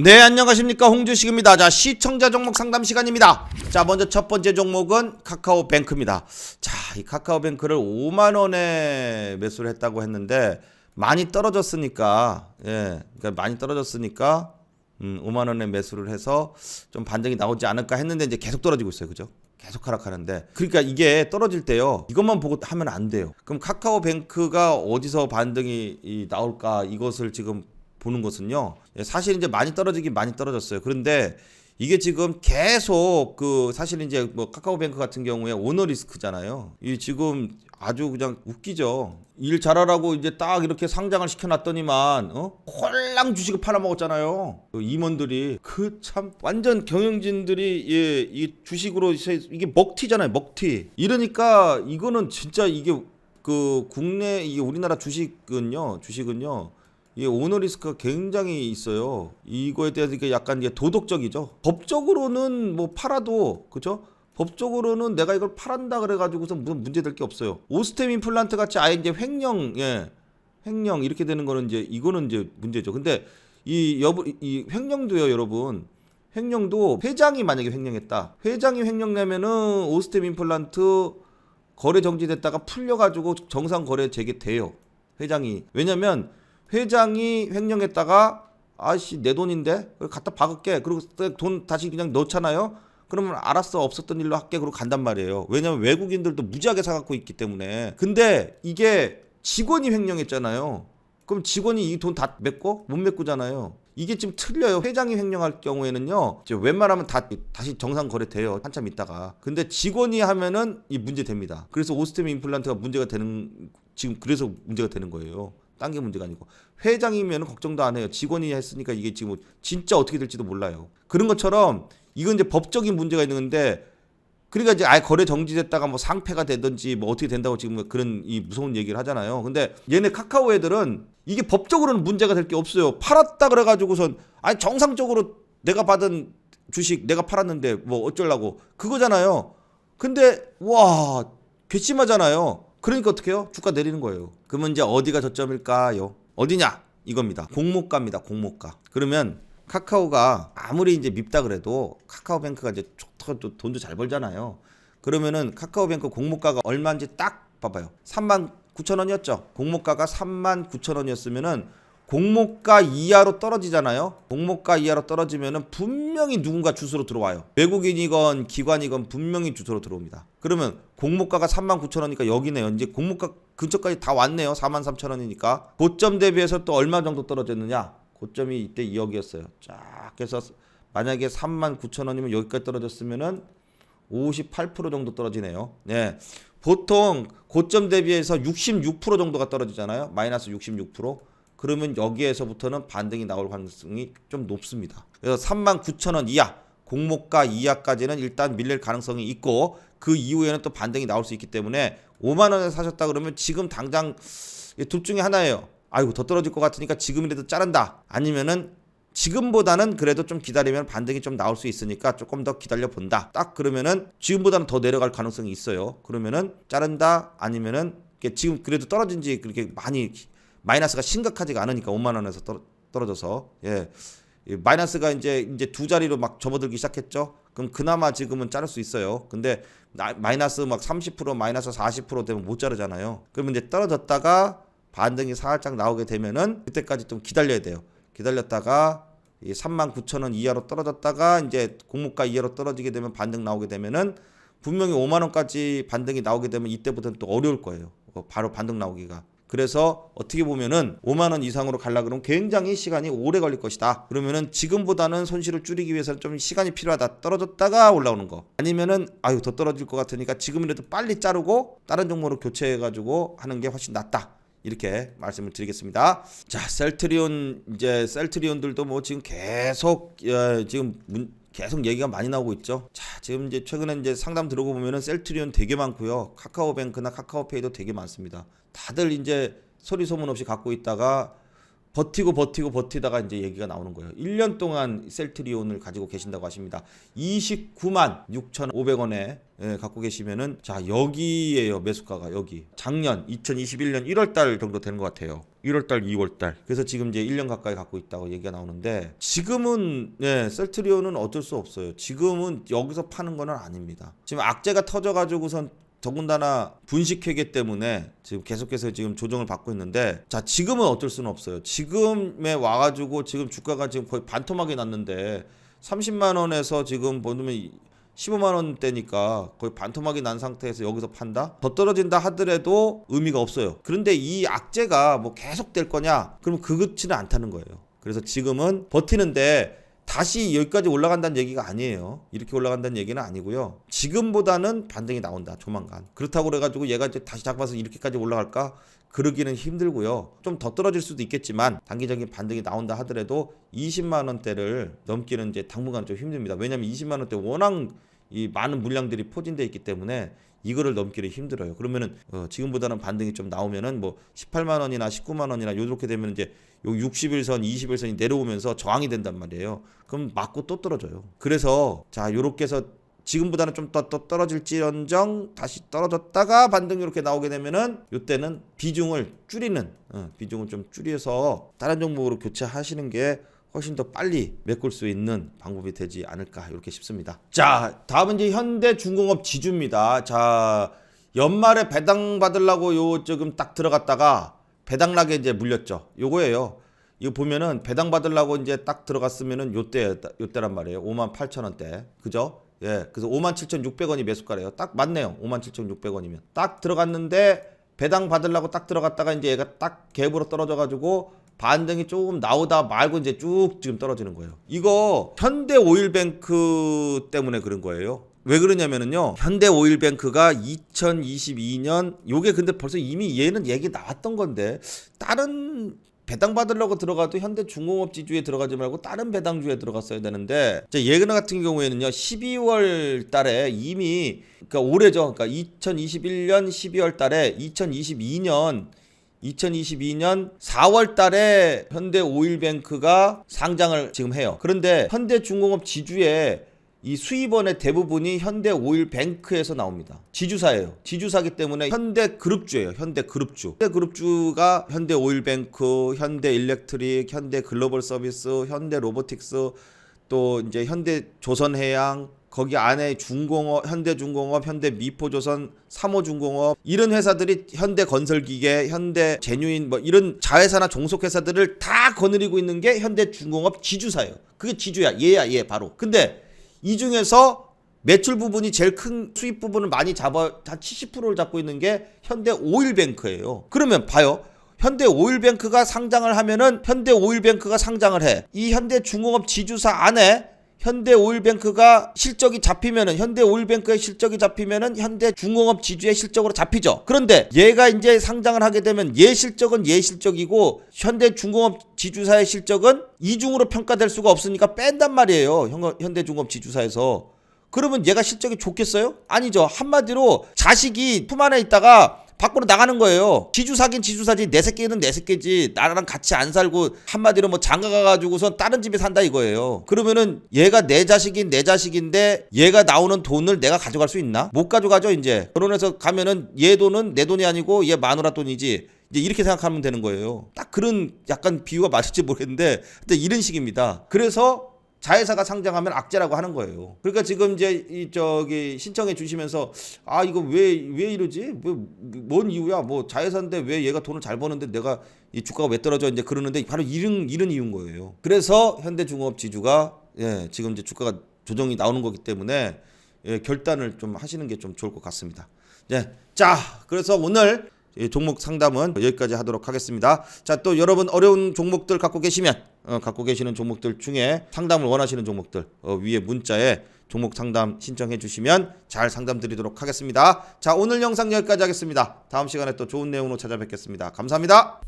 네 안녕하십니까. 홍주식입니다. 자 시청자 종목 상담 시간입니다. 자 먼저 첫 번째 종목은 카카오뱅크입니다. 자 이 카카오뱅크를 5만원에 매수를 했다고 했는데 많이 떨어졌으니까 예 그러니까 많이 떨어졌으니까 음 5만원에 매수를 해서 좀 반등이 나오지 않을까 했는데 이제 계속 떨어지고 있어요. 그죠? 계속 하락하는데. 그러니까 이게 떨어질 때요. 이것만 보고 하면 안 돼요. 그럼 카카오뱅크가 어디서 반등이 이 나올까? 이것을 지금 보는 것은요. 예, 사실 이제 많이 떨어지긴 많이 떨어졌어요. 그런데 이게 지금 계속 그 사실 이제 뭐 카카오뱅크 같은 경우에 오너 리스크잖아요. 이 지금 아주 그냥 웃기죠. 일 잘하라고 이제 딱 이렇게 상장을 시켜놨더니만 어 홀랑 주식을 팔아먹었잖아요. 그 임원들이 그 참 완전 경영진들이 예, 이 주식으로 이게 먹튀잖아요. 먹튀. 이러니까 이거는 진짜 이게 그 국내 이게 우리나라 주식은요. 주식은요. 이 오너 리스크가 굉장히 있어요. 이거에 대해서 이게 약간 이게 도덕적이죠. 법적으로는 뭐 팔아도 그죠? 법적으로는 내가 이걸 팔한다 그래가지고서 무슨 문제 될 게 없어요. 오스템 임플란트 같이 아예 이제 횡령, 예, 횡령 이렇게 되는 거는 이제 이거는 이제 문제죠. 근데 이 여부 이 횡령도요, 여러분. 횡령도 회장이 만약에 횡령했다. 회장이 횡령내면은 오스템 임플란트 거래 정지됐다가 풀려가지고 정상 거래 재개돼요. 회장이 왜냐면 회장이 횡령했다가 아씨 내 돈인데? 갖다 박을게. 그리고 돈 다시 그냥 넣잖아요? 그러면 알았어 없었던 일로 할게. 그러고 간단 말이에요. 왜냐면 외국인들도 무지하게 사갖고 있기 때문에. 근데 이게 직원이 횡령했잖아요. 그럼 직원이 이 돈 다 메꿔? 못 메꾸잖아요. 이게 지금 틀려요. 회장이 횡령할 경우에는요 이제 웬만하면 다 다시 정상 거래돼요. 한참 있다가. 근데 직원이 하면은 이 문제 됩니다. 그래서 오스템 임플란트가 문제가 되는 지금 그래서 문제가 되는 거예요 딴 게 문제가 아니고 회장이면 걱정도 안 해요. 직원이 했으니까 이게 지금 진짜 어떻게 될지도 몰라요. 그런 것처럼 이건 이제 법적인 문제가 있는 건데 그러니까 이제 아예 거래 정지됐다가 뭐 상패가 되든지 뭐 어떻게 된다고 지금 그런 이 무서운 얘기를 하잖아요. 근데 얘네 카카오 애들은 이게 법적으로는 문제가 될 게 없어요. 팔았다 그래가지고선 아니 정상적으로 내가 받은 주식 내가 팔았는데 뭐 어쩌려고 그거잖아요. 근데 와 괘씸하잖아요. 그러니까 어떻게 해요? 주가 내리는 거예요. 그러면 이제 어디가 저점일까요? 어디냐? 이겁니다. 공모가입니다. 공모가. 그러면 카카오가 아무리 이제 밉다 그래도 카카오뱅크가 이제 또 돈도 잘 벌잖아요. 그러면은 카카오뱅크 공모가가 얼마인지 딱 봐봐요. 3만 9천 원이었죠. 공모가가 3만 9천 원이었으면은 공모가 이하로 떨어지잖아요. 공모가 이하로 떨어지면은 분명히 누군가 주소로 들어와요. 외국인이건 기관이건 분명히 주소로 들어옵니다. 그러면 공모가가 3만 9천 원이니까 여기네요. 이제 공모가 근처까지 다 왔네요. 4만 3천 원이니까. 고점 대비해서 또 얼마 정도 떨어졌느냐? 고점이 이때 2억이었어요. 쫙 해서 만약에 3만 9천 원이면 여기까지 떨어졌으면은 58% 정도 떨어지네요. 네. 보통 고점 대비해서 66% 정도가 떨어지잖아요. 마이너스 66%. 그러면 여기에서부터는 반등이 나올 가능성이 좀 높습니다. 그래서 3만 9천 원 이하, 공모가 이하까지는 일단 밀릴 가능성이 있고 그 이후에는 또 반등이 나올 수 있기 때문에 5만 원에 사셨다 그러면 지금 당장 둘 중에 하나예요. 아이고 더 떨어질 것 같으니까 지금이라도 자른다. 아니면은 지금보다는 그래도 좀 기다리면 반등이 좀 나올 수 있으니까 조금 더 기다려 본다. 딱 그러면은 지금보다는 더 내려갈 가능성이 있어요. 그러면은 자른다 아니면은 지금 그래도 떨어진 지 그렇게 많이 마이너스가 심각하지가 않으니까 5만 원에서 떨어, 떨어져서 예. 마이너스가 이제 이제 두 자리로 막 접어들기 시작했죠. 그럼 그나마 지금은 자를 수 있어요. 근데 나, 마이너스 막 30% 마이너스 40% 되면 못 자르잖아요. 그러면 이제 떨어졌다가 반등이 살짝 나오게 되면은 그때까지 좀 기다려야 돼요. 기다렸다가 이 3만 9천 원 이하로 떨어졌다가 이제 공모가 이하로 떨어지게 되면 반등 나오게 되면은 분명히 5만 원까지 반등이 나오게 되면 이때부터는 또 어려울 거예요. 어, 바로 반등 나오기가. 그래서 어떻게 보면은 5만 원 이상으로 갈라 그러면 굉장히 시간이 오래 걸릴 것이다. 그러면은 지금보다는 손실을 줄이기 위해서는 좀 시간이 필요하다. 떨어졌다가 올라오는 거. 아니면은 아유 더 떨어질 것 같으니까 지금이라도 빨리 자르고 다른 종목으로 교체해 가지고 하는 게 훨씬 낫다. 이렇게 말씀을 드리겠습니다. 자, 셀트리온 이제 셀트리온들도 뭐 지금 계속 예, 지금 문, 계속 얘기가 많이 나오고 있죠. 자, 지금 이제 최근에 이제 상담 들어고 보면은 셀트리온 되게 많고요. 카카오뱅크나 카카오페이도 되게 많습니다. 다들 이제 소리 소문 없이 갖고 있다가 버티고 버티고 버티다가 이제 얘기가 나오는 거예요. 1년 동안 셀트리온을 가지고 계신다고 하십니다. 29만 6,500원에 예, 갖고 계시면은 자 여기에요 매수가가 여기 작년 2021년 1월달 정도 되는 것 같아요. 1월달, 2월달. 그래서 지금 이제 1년 가까이 갖고 있다고 얘기가 나오는데 지금은 예, 셀트리온은 어쩔 수 없어요. 지금은 여기서 파는 거는 아닙니다. 지금 악재가 터져가지고선 더군다나 분식회계 때문에 지금 계속해서 지금 조정을 받고 있는데 자 지금은 어쩔 수는 없어요. 지금에 와가지고 지금 주가가 지금 거의 반토막이 났는데 30만 원에서 지금 보면 15만 원대니까 거의 반토막이 난 상태에서 여기서 판다? 더 떨어진다 하더라도 의미가 없어요. 그런데 이 악재가 뭐 계속 될 거냐? 그러면 그렇지는 않다는 거예요. 그래서 지금은 버티는데 다시 여기까지 올라간다는 얘기가 아니에요. 이렇게 올라간다는 얘기는 아니고요. 지금보다는 반등이 나온다. 조만간. 그렇다고 그래가지고 얘가 이제 다시 잡아서 이렇게까지 올라갈까? 그러기는 힘들고요. 좀 더 떨어질 수도 있겠지만 단기적인 반등이 나온다 하더라도 20만 원대를 넘기는 이제 당분간 좀 힘듭니다. 왜냐하면 20만 원대 워낙 이 많은 물량들이 포진돼 있기 때문에 이거를 넘기는 힘들어요. 그러면은 어, 지금보다는 반등이 좀 나오면은 뭐 18만 원이나 19만 원이나 요렇게 되면 이제 요 60일선, 20일선이 내려오면서 저항이 된단 말이에요. 그럼 맞고 또 떨어져요. 그래서 자 요렇게 해서 지금보다는 좀더 떨어질지언정 다시 떨어졌다가 반등 이렇게 나오게 되면은 요때는 비중을 줄이는 어, 비중을 좀 줄여서 다른 종목으로 교체하시는 게 훨씬 더 빨리 메꿀 수 있는 방법이 되지 않을까 이렇게 싶습니다. 자, 다음은 이제 현대중공업 지주입니다. 자, 연말에 배당 받으려고 요 지금 딱 들어갔다가 배당락에 이제 물렸죠. 요거예요. 이거 보면은 배당 받으려고 이제 딱 들어갔으면은 요때 요때란 말이에요. 5만 8천 원대. 그죠? 예. 그래서 5만 7,600원이 매수가래요. 딱 맞네요. 5만 7,600원이면. 딱 들어갔는데 배당 받으려고 딱 들어갔다가 이제 얘가 딱 갭으로 떨어져 가지고 반등이 조금 나오다 말고 이제 쭉 지금 떨어지는 거예요. 이거 현대 오일뱅크 때문에 그런 거예요. 왜 그러냐면은요. 현대 오일뱅크가 2022년 요게 근데 벌써 이미 얘는 얘기 나왔던 건데 다른 배당 받으려고 들어가도 현대 중공업 지주에 들어가지 말고 다른 배당주에 들어갔어야 되는데 자, 예근 같은 경우에는요 12월 달에 이미 그러니까 올해죠 그러니까 2021년 12월 달에 2022년 2022년 4월 달에 현대 오일뱅크가 상장을 지금 해요. 그런데 현대중공업 지주에 이 수입원의 대부분이 현대 오일뱅크에서 나옵니다. 지주사예요. 지주사기 때문에 현대 그룹주예요. 현대 그룹주. 현대 그룹주가 현대 오일뱅크, 현대 일렉트릭, 현대 글로벌 서비스, 현대 로보틱스 또 이제 현대 조선해양 거기 안에 중공업, 현대중공업, 현대미포조선, 삼호중공업 이런 회사들이 현대건설기계, 현대제뉴인 뭐 이런 자회사나 종속회사들을 다 거느리고 있는 게 현대중공업 지주사예요. 그게 지주야. 얘야 얘 바로. 근데 이 중에서 매출 부분이 제일 큰 수입 부분을 많이 잡아 다 70%를 잡고 있는 게 현대 오일뱅크예요. 그러면 봐요. 현대 오일뱅크가 상장을 하면은 현대 오일뱅크가 상장을 해. 이 현대 중공업 지주사 안에 현대 오일뱅크가 실적이 잡히면은 현대 오일뱅크의 실적이 잡히면은 현대 중공업 지주의 실적으로 잡히죠. 그런데 얘가 이제 상장을 하게 되면 얘 실적은 얘 실적이고 현대 중공업 지주사의 실적은 이중으로 평가될 수가 없으니까 뺀단 말이에요. 현대 중공업 지주사에서. 그러면 얘가 실적이 좋겠어요? 아니죠. 한마디로 자식이 품 안에 있다가 밖으로 나가는 거예요. 지주사긴 지주사지 내 새끼는 내 새끼지 나랑 같이 안 살고 한마디로 뭐 장가 가가지고선 다른 집에 산다 이거예요. 그러면은 얘가 내 자식인 내 자식인데 얘가 나오는 돈을 내가 가져갈 수 있나? 못 가져가죠 이제. 결혼해서 가면은 얘 돈은 내 돈이 아니고 얘 마누라 돈이지. 이제 이렇게 생각하면 되는 거예요. 딱 그런 약간 비유가 맞을지 모르겠는데 근데 이런 식입니다. 그래서 자회사가 상장하면 악재라고 하는 거예요. 그러니까 지금 이제 이 저기 신청해 주시면서 아 이거 왜 왜 이러지? 뭐, 뭔 이유야? 뭐 자회사인데 왜 얘가 돈을 잘 버는데 내가 이 주가가 왜 떨어져? 이제 그러는데 바로 이런 이런 이유인 거예요. 그래서 현대중공업 지주가 예, 지금 이제 주가가 조정이 나오는 거기 때문에 예, 결단을 좀 하시는 게 좀 좋을 것 같습니다. 예. 자, 그래서 오늘 이 종목 상담은 여기까지 하도록 하겠습니다. 자, 또 여러분 어려운 종목들 갖고 계시면 어, 갖고 계시는 종목들 중에 상담을 원하시는 종목들 어, 위에 문자에 종목 상담 신청해 주시면 잘 상담 드리도록 하겠습니다. 자, 오늘 영상 여기까지 하겠습니다. 다음 시간에 또 좋은 내용으로 찾아뵙겠습니다. 감사합니다.